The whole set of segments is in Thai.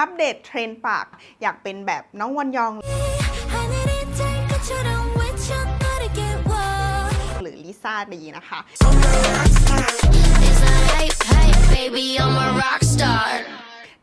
อัปเดตเทรนด์ปาก อยากเป็นแบบน้องวันยอง หรือลิซ่าดีนะคะ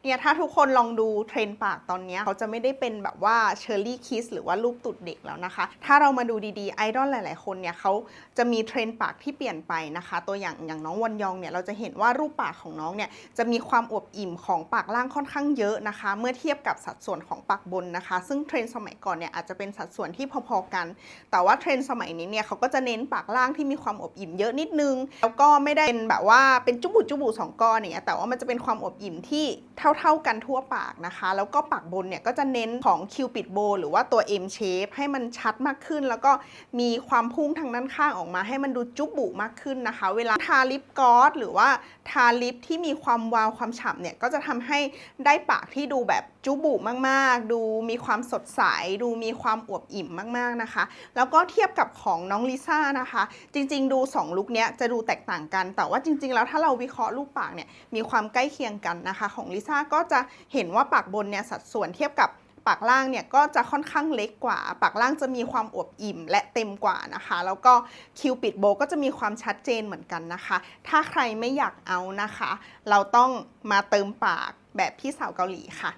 เนี่ยถ้าทุกคนลองดูเทรนด์ปากตอนนี้เขาจะไม่ได้เป็นแบบว่าเชอร์รี่คิสหรือว่ารูปตุดเด็กแล้วนะคะ ถ้าเรามาดูดีๆไอดอลหลาย ๆ คนเนี่ยเขาจะมีเทรนด์ปากที่เปลี่ยนไปนะคะ ตัวอย่างอย่างน้องวันยองเนี่ยเราจะเห็นว่ารูปปากของน้องเนี่ยจะมีความอวบอิ่มของปากล่างค่อนข้างเยอะนะคะ เมื่อเทียบกับสัดส่วนของปากบนนะคะ ซึ่งเทรนด์สมัยก่อนเนี่ยอาจจะเป็นสัดส่วนที่พอๆกัน แต่ว่าเทรนด์สมัยนี้เนี่ยเขาก็จะเน้นปากล่างที่มีความอบอิ่มเยอะนิดนึง แล้วก็ไม่ได้เป็นแบบว่าเป็นจุบุจุบุสองก้อนอย่างเงี้ยแต่ว่ามันจะเป็นความอบอิ่มที่เท่าๆกันทั่วปากนะคะ แล้วก็ปากบนเนี่ยก็จะเน้นของคิวปิดโบหรือว่าตัว M shape ให้มันชัดมากขึ้น แล้วก็มีความพุ่งทางด้านข้างออกมา ให้มันดูจุบบุมากขึ้นนะคะ เวลาทาลิปกอสหรือว่าทาลิปที่มีความวาวความฉ่ำเนี่ยก็จะทำให้ได้ปากที่ดูแบบจุบุมาก ๆ ดูมีความสดใส ดูมีความอวบอิ่มมาก ๆ นะคะ แล้วก็เทียบกับของน้องลิซ่านะคะ จริง ๆ ดู 2 ลุคเนี้ยจะดูแตกต่างกัน แต่ว่าจริง ๆ แล้วถ้าเราวิเคราะห์รูปปากเนี่ยมีความใกล้เคียงกันนะคะ ของลิซ่าก็จะเห็นว่าปากบนเนี่ยสัดส่วนเทียบกับปากล่างเนี่ยก็จะค่อนข้างเล็กกว่า ปากล่างจะมีความอวบอิ่มและเต็มกว่านะคะ แล้วก็คิวปิดโบก็จะมีความชัดเจนเหมือนกันนะคะ ถ้าใครไม่อยากเอานะคะ เราต้องมาเติมปากแบบพี่สาวเกาหลีค่ะ